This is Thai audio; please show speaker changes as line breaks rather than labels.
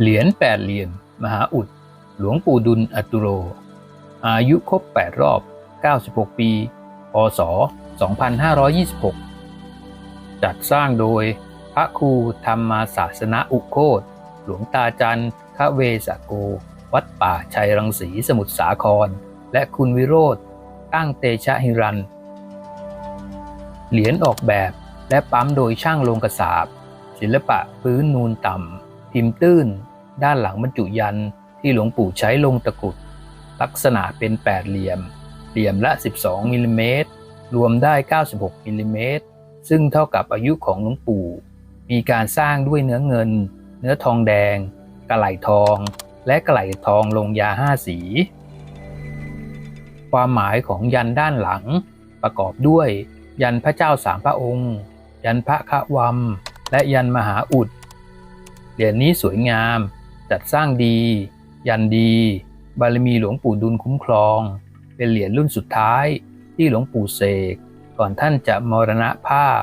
เหรียญแปดเหลี่ยม มหาอุด หลวงปู่ดุลอตุโร อายุครบ 8 รอบ 96 ปี พศ 2526 จัดสร้างโดยพระครูธรรมาศาสนาอุโคตหลวงตาจันทร์คะเวสโก วัดป่าชัยรังสีสมุทรสาคร และคุณวิโรธตั้งเตชะหิรัน เหรียญออกแบบและปั๊มโดยช่างโลงกระสาบ ศิลปะพื้นนูนต่ำ พิมพ์ตื้น ด้านหลังบรรจุยันที่หลวงปู่ใช้ลงตะกรุด ลักษณะเป็นแปดเหลี่ยม เหลี่ยมละ 12มิลลิเมตรรวมได้ 96มิลลิเมตรซึ่งเท่ากับอายุของหลวงปู่ มีการสร้างด้วยเนื้อเงิน เนื้อทองแดง กระไหลทอง และกระไหลทองลงยาห้าสี ความหมายของยันด้านหลัง ประกอบด้วย ยันพระเจ้าสามพระองค์ ยันพระคะวัมและยันมหาอุด เหรียญนี้สวยงาม จัดสร้างดี ยันดี บารมีหลวงปู่ดุลคุ้มครอง เป็นเหรียญรุ่นสุดท้ายที่หลวงปู่เสกก่อนท่านจะมรณภาพ